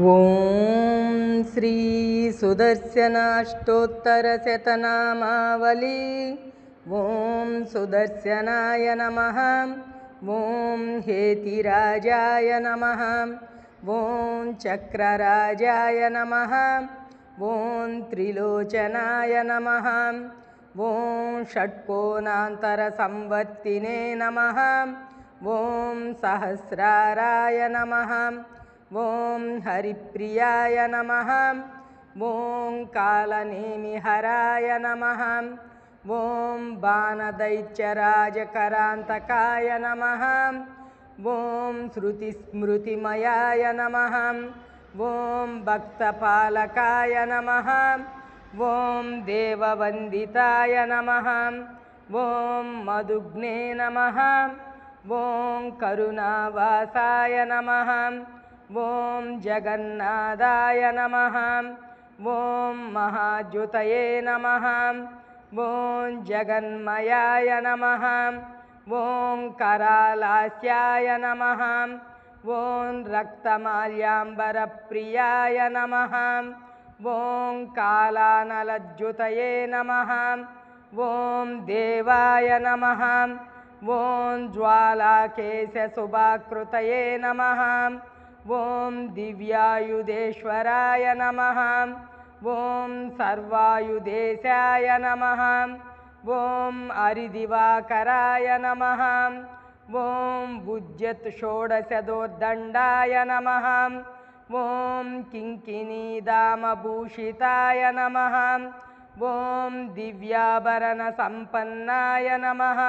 ॐ श्रीसुदर्शनाष्टोत्तरशतनामावली ॐ सुदर्शनाय नमः। ॐ हेतिराजाय नमः। ॐ चक्रराजाय नमः। ॐ त्रिलोचनाय नमः। ॐ षट्कोणान्तरसंवर्तिने नमः। ॐ सहस्राराय नमः ॐ हरिप्रियाय नमः। ॐ कालनेमिहराय नमः। ॐ बाणदैत्यराजकरान्तकाय नमः। ॐ श्रुतिस्मृतिमयाय नमः। ॐ भक्तपालकाय नमः। ॐ देववन्दिताय नमः। ॐ मधुग्ने नमः। ॐ करुणावासाय नमः ॐ जगन्नाथाय नमः। ॐ महाद्युतये नमः। ॐ जगन्मयाय नमः। ॐ करालास्याय नमः। ॐ रक्तमाल्याम्बरप्रियाय नमः। ॐ कालानलज्युतये नमः। ॐ देवाय नमः। ॐ ज्वालाकेशशुभाकृतये नमः ॐ दिव्यायुधेश्वराय नमः ॐ सर्वायुधेशाय नमः ॐ हरिदिवाकराय नमः ॐ भुज्यत् षोडशदोर्दण्डाय नमः ॐ किङ्किणीदामभूषिताय नमः ॐ दिव्याभरणसम्पन्नाय नमः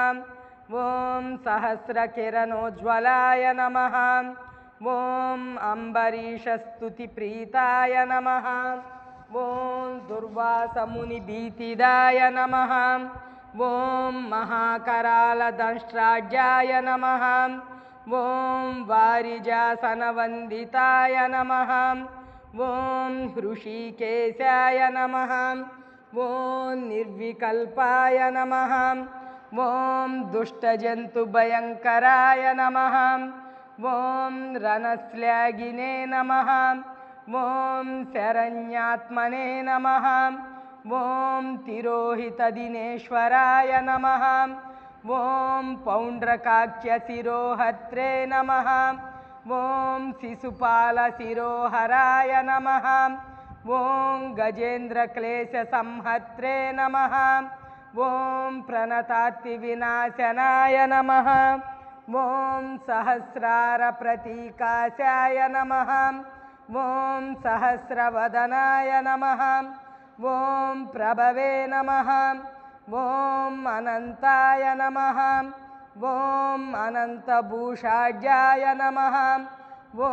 ॐ सहस्रकिरणोज्ज्वलाय नमः ॐ अम्बरीषस्तुतिप्रीताय नमः। ॐ दुर्वासमुनिभीतिदाय नमः। ॐ महाकरालदंष्ट्राज्याय नमः। ॐ वारिजासनवन्दिताय नमः। ॐ हृषीकेशाय नमः। ॐ निर्विकल्पाय नमः। ॐ दुष्टजन्तुभयङ्कराय नमः ॐ रणस्ल्यागिने नमः ॐ शरण्यात्मने नमः ॐ तिरोहितदिनेश्वराय नमः ॐ पौण्ड्रकाख्यशिरोहत्रे नमः ॐ शिशुपालशिरोहराय नमः ॐ गजेन्द्रक्लेशसंहत्रे नमः ॐ प्रणतात्तिविनाशनाय नमः ॐ सहस्रारप्रतीकाशाय नमः। ॐ सहस्रवदनाय नमः। ॐ प्रभवे नमः। ॐ अनन्ताय नमः। ॐ अनन्तभूषाढ्याय नमः। ॐ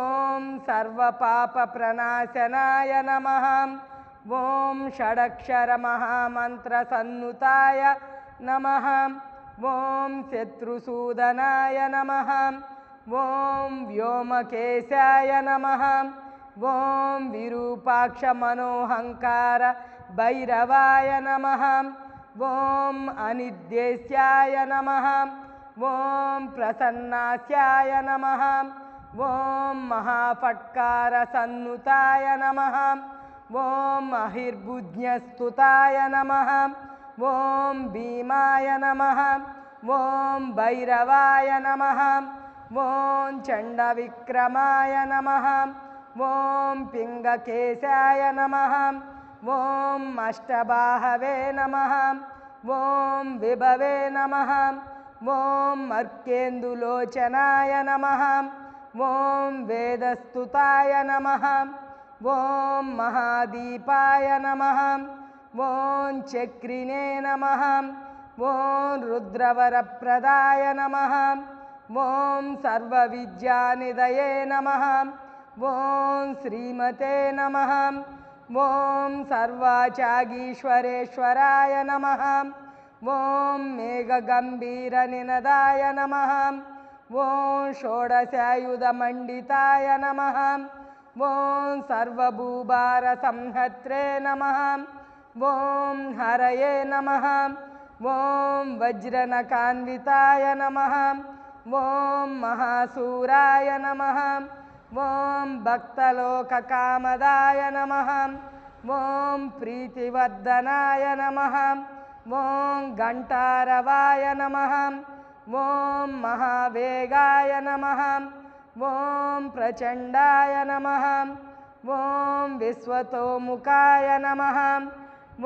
सर्वपापप्रणाशनाय नमः। ॐ षडक्षरमहामन्त्रसन्नुताय नमः ॐ शत्रुसूदनाय नमः। ॐ व्योमकेशाय नमः। ॐ विरूपाक्षमनोहङ्कार भैरवाय नमः। ॐ अनिर्देश्याय नमः। ॐ प्रसन्नास्याय नमः। ॐ महाफट्कारसन्नुताय नमः। ॐ महिर्बुज्ञस्तुताय नमः ॐ भीमाय नमः ॐ भैरवाय नमः ॐ चण्डविक्रमाय नमः ॐ पिङ्गकेशाय नमः ॐ अष्टबाहवे नमः ॐ विभवे नमः ॐ अर्केन्दुलोचनाय नमः ॐ वेदस्तुताय नमः ॐ महादीपाय नमः ॐ चक्रिणे नमः ॐ रुद्रवरप्रदाय नमः ॐ सर्वविद्यानिधये नमः ॐ श्रीमते नमः ॐ सर्वाचागीश्वरेश्वराय नमः ॐ मेघगम्भीरनिनदाय नमः ॐ षोडशायुधमण्डिताय नमः ॐ सर्वभूभारसंहत्रे नमः ॐ हरये नमः। ॐ वज्रनकान्विताय नमः। ॐ महासूराय नमः। ॐ भक्तलोककामदाय नमः। ॐ प्रीतिवर्धनाय नमः। ॐ घण्टारवाय नमः। ॐ महावेगाय नमः। ॐ प्रचण्डाय नमः। ॐ विश्वतोमुखाय नमः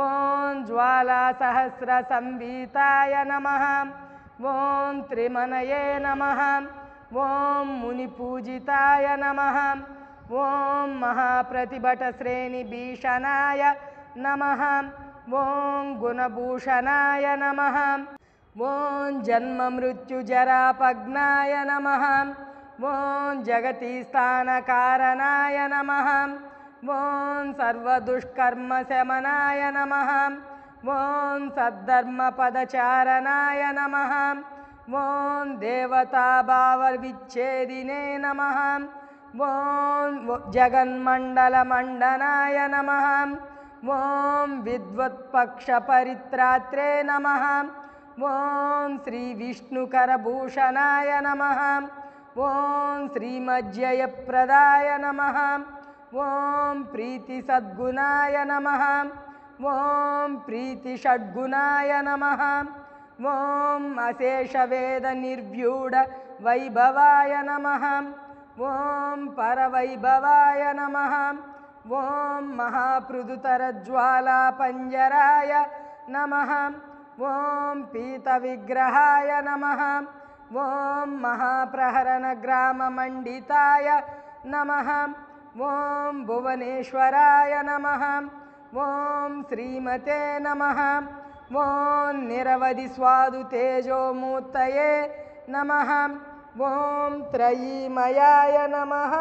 ॐ ज्वालासहस्रसंवीताय नमः। ॐ त्रिमनये नमः। ॐ मुनिपूजिताय नमः। ॐ महाप्रतिभटश्रेणिभीषणाय नमः। ॐ गुणभूषणाय नमः। ॐ जन्ममृत्युजरापग्नाय नमः। ॐ जगति स्थानकारणाय नमः ॐ सर्वदुष्कर्मशमनाय नमः। ॐ सद्धर्मपदचारणाय नमः। ॐ देवताभावविच्छेदिने नमः। ॐ जगन्मण्डलमण्डनाय नमः। ॐ विद्वत्पक्षपरित्रात्रे नमः। ॐ श्रीविष्णुकरभूषणाय नमः। ॐ श्रीमज्जयप्रदाय नमः ॐ प्रीतिसद्गुणाय नमः। ॐ प्रीतिषड्गुणाय नमः। ॐ अशेषवेदनिर्व्यूढवैभवाय नमः। ॐ परवैभवाय नमः। ॐ महापृदुतरज्वालापञ्जराय नमः। ॐ पीतविग्रहाय नमः। ॐ महाप्रहरणग्राममण्डिताय नमः ॐ भुवनेश्वराय नमः ॐ श्रीमते नमः ॐ निरवधिस्वादुतेजोमूर्तये नमः ॐ त्रयीमयाय नमः